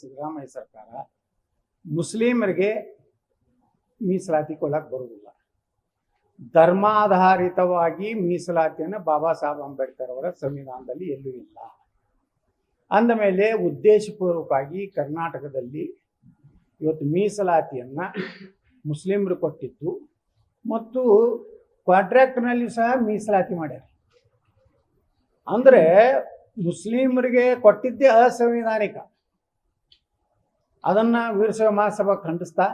ಸಿದ್ದರಾಮಯ್ಯ ಸರ್ಕಾರ ಮುಸ್ಲಿಮರಿಗೆ ಮೀಸಲಾತಿ ಕೊಡಕ್ಕೆ ಬರುವುದಿಲ್ಲ. ಧರ್ಮಾಧಾರಿತವಾಗಿ ಮೀಸಲಾತಿಯನ್ನು ಬಾಬಾ ಸಾಹೇಬ್ ಅಂಬೇಡ್ಕರ್ ಅವರ ಸಂವಿಧಾನದಲ್ಲಿ ಎಲ್ಲೂ ಇಲ್ಲ. ಅಂದಮೇಲೆ ಉದ್ದೇಶಪೂರ್ವಕವಾಗಿ ಕರ್ನಾಟಕದಲ್ಲಿ ಇವತ್ತು ಮೀಸಲಾತಿಯನ್ನು ಮುಸ್ಲಿಮರು ಕೊಟ್ಟಿದ್ದು ಮತ್ತು ಕಾಂಟ್ರಾಕ್ಟ್ನಲ್ಲಿ ಸಹ ಮೀಸಲಾತಿ ಮಾಡ್ಯಾರ. ಅಂದರೆ ಮುಸ್ಲಿಮರಿಗೆ ಕೊಟ್ಟಿದ್ದೇ ಅಸಂವಿಧಾನಿಕ. ಅದನ್ನು ವೀರಶೈವ ಮಹಾಸಭಾ ಖಂಡಿಸ್ತಾ,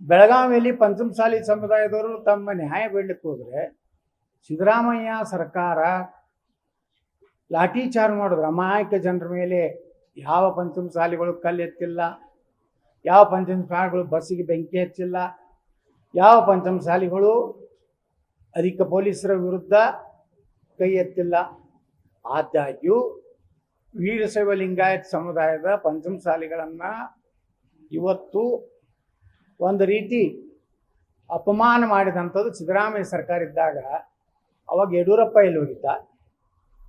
ಬೆಳಗಾವಿಯಲ್ಲಿ ಪಂಚಮಸಾಲಿ ಸಮುದಾಯದವರು ತಮ್ಮ ನ್ಯಾಯ ಬೇಡಲಿಕ್ಕೆ ಹೋದರೆ ಸಿದ್ದರಾಮಯ್ಯ ಸರ್ಕಾರ ಲಾಠಿ ಚಾರ್ಜ್ ಮಾಡಿದ್ರು. ಅಮಾಯಕ ಜನರ ಮೇಲೆ ಯಾವ ಪಂಚಮಸಾಲಿಗಳು ಕಲ್ಲು ಎತ್ತಿಲ್ಲ, ಯಾವ ಪಂಚಮಸಾಲಿಗಳು ಬಸ್ಸಿಗೆ ಬೆಂಕಿ ಹಚ್ಚಿಲ್ಲ, ಯಾವ ಪಂಚಮಸಾಲಿಗಳು ಅಧಿಕ ಪೊಲೀಸರ ವಿರುದ್ಧ ಕೈ ಎತ್ತಿಲ್ಲ. ಆದಾಗ್ಯೂ ವೀರಶೈವ ಲಿಂಗಾಯತ್ ಸಮುದಾಯದ ಪಂಚಮಸಾಲಿಗಳನ್ನು ಇವತ್ತು ಒಂದು ರೀತಿ ಅಪಮಾನ ಮಾಡಿದಂಥದ್ದು ಸಿದ್ದರಾಮಯ್ಯ ಸರ್ಕಾರ ಇದ್ದಾಗ, ಅವಾಗ ಯಡಿಯೂರಪ್ಪ ಎಲ್ಲಿ ಹೋಗಿದ್ದ?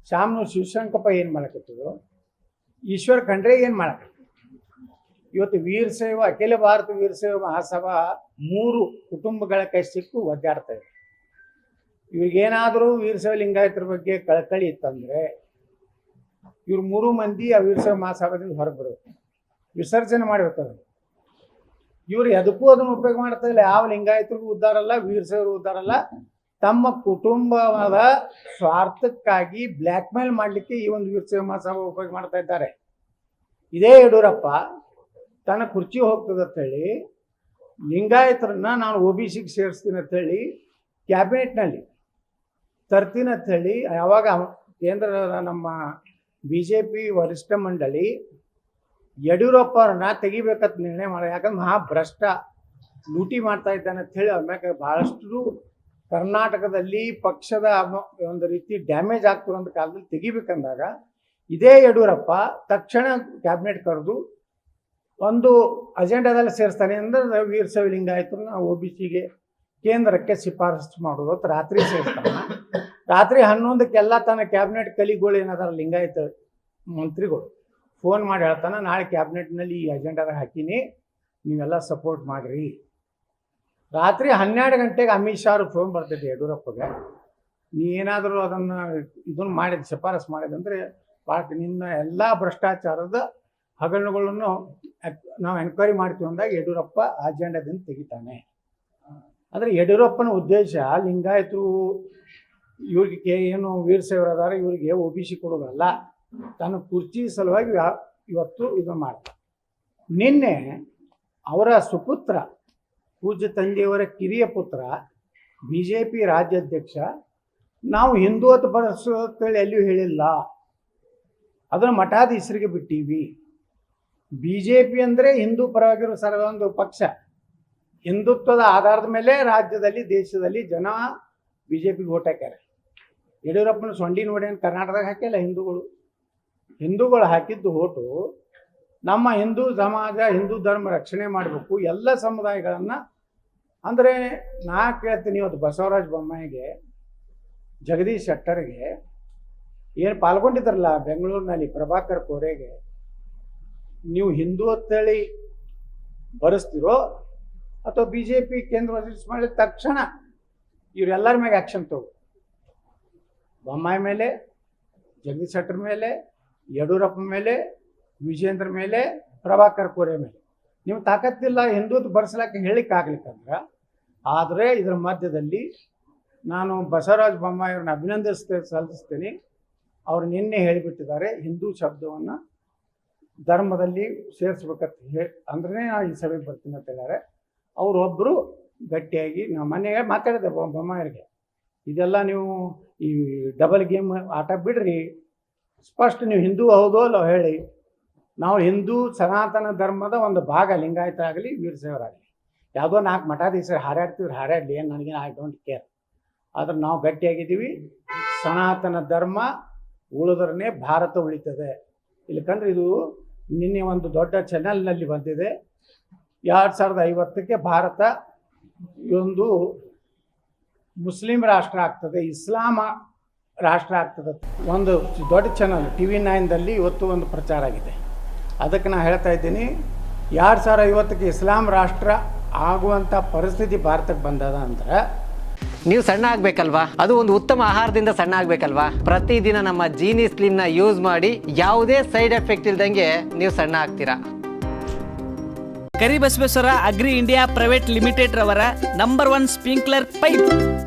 ಶಾಮನೂರು ಶಿವಶಂಕಪ್ಪ ಏನು ಮಾಡಕತ್ತಿದ್ರು? ಈಶ್ವರ್ ಖಂಡ್ರೆ ಏನು ಮಾಡಕತ್ತಿದ್ರು? ಇವತ್ತು ವೀರಶೈವ, ಅಖಿಲ ಭಾರತ ವೀರಶೈವ ಮಹಾಸಭಾ ಮೂರು ಕುಟುಂಬಗಳ ಕೈ ಸಿಕ್ಕು ಒದ್ದಾಡ್ತಾ ಇದೆ ಇವ್ರಿಗೇನಾದರೂ ವೀರಶೈವ ಲಿಂಗಾಯತರ ಬಗ್ಗೆ ಕಳಕಳಿ ಇತ್ತಂದ್ರೆ ಇವ್ರು ಮೂರು ಮಂದಿ ಆ ವೀರಶೈವ ಆಗೋದ್ರಿಂದ ಹೊರಗೆ ಬರಬೇಕು ವಿಸರ್ಜನೆ ಮಾಡಬೇಕು ಇವ್ರು ಎದಕ್ಕೂ ಅದನ್ನು ಉಪಯೋಗ ಮಾಡ್ತಾ ಇಲ್ಲ. ಯಾವ ಲಿಂಗಾಯತರಿಗೂ ಉದ್ದಾರಲ್ಲ ಅಲ್ಲ ಉದ್ದಾರಲ್ಲ ತಮ್ಮ ಕುಟುಂಬದ ಸ್ವಾರ್ಥಕ್ಕಾಗಿ ಬ್ಲ್ಯಾಕ್ ಮೇಲ್ ಮಾಡಲಿಕ್ಕೆ ಈ ಒಂದು ವೀರಸೇವ ಮಹಾಸಭಾ ಉಪಯೋಗ ಮಾಡ್ತಾ ಇದ್ದಾರೆ. ಇದೇ ಯಡಿಯೂರಪ್ಪ ತನ್ನ ಕುರ್ಚಿ ಹೇಳಿ, ಲಿಂಗಾಯತರನ್ನ ನಾನು ಒ ಬಿ ಸಿಗೆ ಸೇರಿಸ್ತೀನಿ ಅಂತೇಳಿ ಕ್ಯಾಬಿನೆಟ್ನಲ್ಲಿ ತರ್ತೀನಿ ಅಂತೇಳಿ ಯಾವಾಗ ಕೇಂದ್ರ ನಮ್ಮ ಬಿ ಜೆ ಪಿ ವರಿಷ್ಠ ಮಂಡಳಿ ಯಡಿಯೂರಪ್ಪರನ್ನ ತೆಗಿಬೇಕಂತ ನಿರ್ಣಯ ಮಾಡ ಯಾಕಂದ್ರೆ ಮಹಾ ಭ್ರಷ್ಟ ಲೂಟಿ ಮಾಡ್ತಾ ಇದ್ದಾನೆ ಅಂತ ಹೇಳಿ ಮ್ಯಾಗ ಬಹಳಷ್ಟು ಕರ್ನಾಟಕದಲ್ಲಿ ಪಕ್ಷದ ಒಂದು ರೀತಿ ಡ್ಯಾಮೇಜ್ ಆಗ್ತಿರೋ ಕಾಲದಲ್ಲಿ ತೆಗಿಬೇಕಂದಾಗ ಇದೇ ಯಡಿಯೂರಪ್ಪ ತಕ್ಷಣ ಕ್ಯಾಬಿನೆಟ್ ಕರೆದು ಒಂದು ಅಜೆಂಡಾದಲ್ಲಿ ಸೇರಿಸ್ತಾನೆ ಅಂದ್ರೆ ನಾವು ಒ ಬಿ ಸಿಗೆ ಕೇಂದ್ರಕ್ಕೆ ಶಿಫಾರಸು ಮಾಡೋದು ರಾತ್ರಿ ಸೇರಿಸ್ತಾನೆ. ರಾತ್ರಿ ಹನ್ನೊಂದಕ್ಕೆಲ್ಲ ತನ್ನ ಕ್ಯಾಬಿನೆಟ್ ಕಲಿಗಳು ಏನದಾರ ಲಿಂಗಾಯತ ಮಂತ್ರಿಗಳು ಫೋನ್ ಮಾಡಿ ಹೇಳ್ತಾನೆ, ನಾಳೆ ಕ್ಯಾಬಿನೆಟ್ನಲ್ಲಿ ಈ ಅಜೆಂಡಾರ ಹಾಕೀನಿ, ನೀವೆಲ್ಲ ಸಪೋರ್ಟ್ ಮಾಡಿರಿ. ರಾತ್ರಿ ಹನ್ನೆರಡು ಗಂಟೆಗೆ ಅಮಿತ್ ಶಾ ಅವ್ರಿಗೆ ಫೋನ್ ಬರ್ತೈತೆ ಯಡಿಯೂರಪ್ಪಗೆ. ನೀ ಏನಾದರೂ ಅದನ್ನು ಇದನ್ನು ಮಾಡಿದ, ಶಿಫಾರಸು ಮಾಡಿದಂದ್ರೆ ಭಾಳ ನಿನ್ನ ಎಲ್ಲ ಭ್ರಷ್ಟಾಚಾರದ ಹಗರಣಗಳನ್ನು ನಾವು ಎನ್ಕ್ವೈರಿ ಮಾಡ್ತೀವಿ ಅಂದಾಗ ಯಡಿಯೂರಪ್ಪ ಅಜೆಂಡಾದಿಂದ ತೆಗಿತಾನೆ. ಆದರೆ ಯಡಿಯೂರಪ್ಪನ ಉದ್ದೇಶ ಲಿಂಗಾಯತರು ಇವ್ರಿಗೆ ಏನು ವೀರಶೈವರು ಅದಾರ, ಇವರಿಗೆ ಒ ಬಿ ಸಿ ಕೊಡೋದಲ್ಲ. ತನ್ನ ಕುರ್ಚಿ ಸಲುವಾಗಿ ಇವತ್ತು ಇದು ಮಾಡ್ತಾರೆ. ನಿನ್ನೆ ಅವರ ಸುಪುತ್ರ, ಪೂಜ್ಯ ತಂದೆಯವರ ಕಿರಿಯ ಪುತ್ರ ಬಿ ಜೆ ಪಿ ರಾಜ್ಯಾಧ್ಯಕ್ಷ, ನಾವು ಹಿಂದುತ್ವ ಹೇಳಿ ಎಲ್ಲಿಯೂ ಹೇಳಿಲ್ಲ. ಅದನ್ನು ಮಠಾಧೀಶರಿಗೆ ಬಿಟ್ಟೀವಿ. ಬಿ ಜೆ ಪಿ ಅಂದರೆ ಹಿಂದೂ ಪರವಾಗಿರೋ ಸರದ ಒಂದು ಪಕ್ಷ. ಹಿಂದುತ್ವದ ಆಧಾರದ ಮೇಲೆ ರಾಜ್ಯದಲ್ಲಿ, ದೇಶದಲ್ಲಿ ಜನ ಬಿ ಜೆ ಪಿಗೆ ಓಟ್ ಹಾಕ್ಯಾರ. ಯಡಿಯೂರಪ್ಪನ ಸೊಂಡಿ ನೋಡಿ ಅಂತ ಕರ್ನಾಟಕದಾಗ ಹಾಕಿಲ್ಲ, ಹಿಂದೂಗಳು. ಹಿಂದೂಗಳು ಹಾಕಿದ್ದು ಓಟು. ನಮ್ಮ ಹಿಂದೂ ಸಮಾಜ, ಹಿಂದೂ ಧರ್ಮ ರಕ್ಷಣೆ ಮಾಡಬೇಕು, ಎಲ್ಲ ಸಮುದಾಯಗಳನ್ನು. ಅಂದರೆ ನಾ ಕೇಳ್ತೀನಿ ಇವತ್ತು ಬಸವರಾಜ ಬೊಮ್ಮಾಯಿಗೆ, ಜಗದೀಶ್ ಶೆಟ್ಟರ್ಗೆ, ಏನು ಪಾಲ್ಗೊಂಡಿದ್ರಲ್ಲ ಬೆಂಗಳೂರಿನಲ್ಲಿ ಪ್ರಭಾಕರ್ ಕೋರೆಗೆ, ನೀವು ಹಿಂದೂ ಅಂತೇಳಿ ಬರೆಸ್ತಿರೋ ಅಥವಾ ಬಿ ಜೆ ಪಿ ಕೇಂದ್ರ ಮಾಡಿದ ತಕ್ಷಣ ಇವರೆಲ್ಲರ ಮ್ಯಾಗೆ ಆ್ಯಕ್ಷನ್ ತಗೋ ಬೊಮ್ಮಾಯಿ ಮೇಲೆ, ಜಗದೀಶ್ ಶೆಟ್ಟರ್ ಮೇಲೆ, ಯಡಿಯೂರಪ್ಪ ಮೇಲೆ ವಿಜೇಂದ್ರ ಮೇಲೆ, ಪ್ರಭಾಕರ್ ಕೋರೆ ಮೇಲೆ. ನೀವು ತಾಕತ್ತಿಲ್ಲ ಹಿಂದೂತ್ ಬರ್ಸ್ಲಾಕ ಹೇಳಿಕ್ ಆಗ್ಲಿಕ್ಕಂದ್ರೆ ಆದರೆ ಇದರ ಮಧ್ಯದಲ್ಲಿ ನಾನು ಬಸವರಾಜ ಬೊಮ್ಮಾಯಿಯವ್ರನ್ನ ಅಭಿನಂದಿಸ್ತೇ, ಸಲ್ಲಿಸ್ತೀನಿ. ಅವ್ರು ನಿನ್ನೆ ಹೇಳಿಬಿಟ್ಟಿದ್ದಾರೆ ಹಿಂದೂ ಶಬ್ದವನ್ನು ಧರ್ಮದಲ್ಲಿ ಸೇರಿಸ್ಬೇಕಂತ ಹೇಳಿ ಅಂದ್ರೆ ನಾನು ಈ ಸಭೆಗೆ ಬರ್ತೀನಿ ಅಂತ ಹೇಳಿದ್ದಾರೆ ಅವರೊಬ್ಬರು ಗಟ್ಟಿಯಾಗಿ ನಮ್ಮ ಮನೆಗೆ ಮಾತಾಡಿದೆ ಬೊ- ಬೊಮ್ಮಾಯಿಯರಿಗೆ ಇದೆಲ್ಲ ನೀವು ಈ ಡಬಲ್ ಗೇಮ್ ಆಟ ಬಿಡ್ರಿ. ಸ್ಪಷ್ಟ ನೀವು ಹಿಂದೂ ಹೌದೋ ಅಲ್ಲೋ ಹೇಳಿ. ನಾವು ಹಿಂದೂ ಸನಾತನ ಧರ್ಮದ ಒಂದು ಭಾಗ ಲಿಂಗಾಯತ ಆಗಲಿ ವೀರಶೈವರಾಗಲಿ. ಯಾವುದೋ ನಾಲ್ಕು ಮಠಾಧೀಶರು ಹಾರಾಡ್ತಿದ್ರು, ಹಾರಾಡಲಿ, ಏನು ನನಗೆ ಐ ಡೋಂಟ್ ಕೇರ್. ಆದ್ರೆ ನಾವು ಗಟ್ಟಿಯಾಗಿದ್ದೀವಿ. ಸನಾತನ ಧರ್ಮ ಉಳಿದ್ರೇ ಭಾರತ ಉಳಿತದೆ. ಇಲ್ಲಕಂದ್ರೆ ಇದು ನಿನ್ನೆ ಒಂದು ದೊಡ್ಡ ಚಾನೆಲ್ನಲ್ಲಿ ಬಂದಿದೆ. ಎರಡು ಸಾವಿರದ ಐವತ್ತಕ್ಕೆ ಭಾರತ ಒಂದು ಮುಸ್ಲಿಂ ರಾಷ್ಟ್ರ ಆಗ್ತದೆ ಇಸ್ಲಾಮ ರಾಷ್ಟ್ರ ಆಗ್ತದೆ. ಒಂದು ದೊಡ್ಡ ಚಾನಲ್ ಟಿ ವಿ ನೈನ್ದಲ್ಲಿ ಇವತ್ತು ಒಂದು ಪ್ರಚಾರ ಆಗಿದೆ. ಅದಕ್ಕೆ ನಾನು ಹೇಳ್ತಾ ಇದ್ದೀನಿ ಎರಡು ಸಾವಿರ ಐವತ್ತಕ್ಕೆ ಇಸ್ಲಾಂ ರಾಷ್ಟ್ರ ಆಗುವಂಥ ಪರಿಸ್ಥಿತಿ ಭಾರತಕ್ಕೆ ಬಂದದ ಅಂದ್ರೆ ನೀವು ಸಣ್ಣ ಆಗ್ಬೇಕಲ್ವಾ? ಅದು ಒಂದು ಉತ್ತಮ ಆಹಾರದಿಂದ ಸಣ್ಣ ಆಗ್ಬೇಕಲ್ವಾ? ಪ್ರತಿದಿನ ನಮ್ಮ ಜೀನಿ ಸ್ಲಿಮ್ನ ಯೂಸ್ ಮಾಡಿ ಯಾವುದೇ ಸೈಡ್ ಎಫೆಕ್ಟ್ ಇಲ್ದಂಗೆ ನೀವು ಸಣ್ಣ ಆಗ್ತೀರಾ? Karibasaveshwara agri India private limited ರವರ ನಂಬರ್ ಒನ್ ಸ್ಪ್ರಿಂಕ್ಲರ್ ಪೈಪ್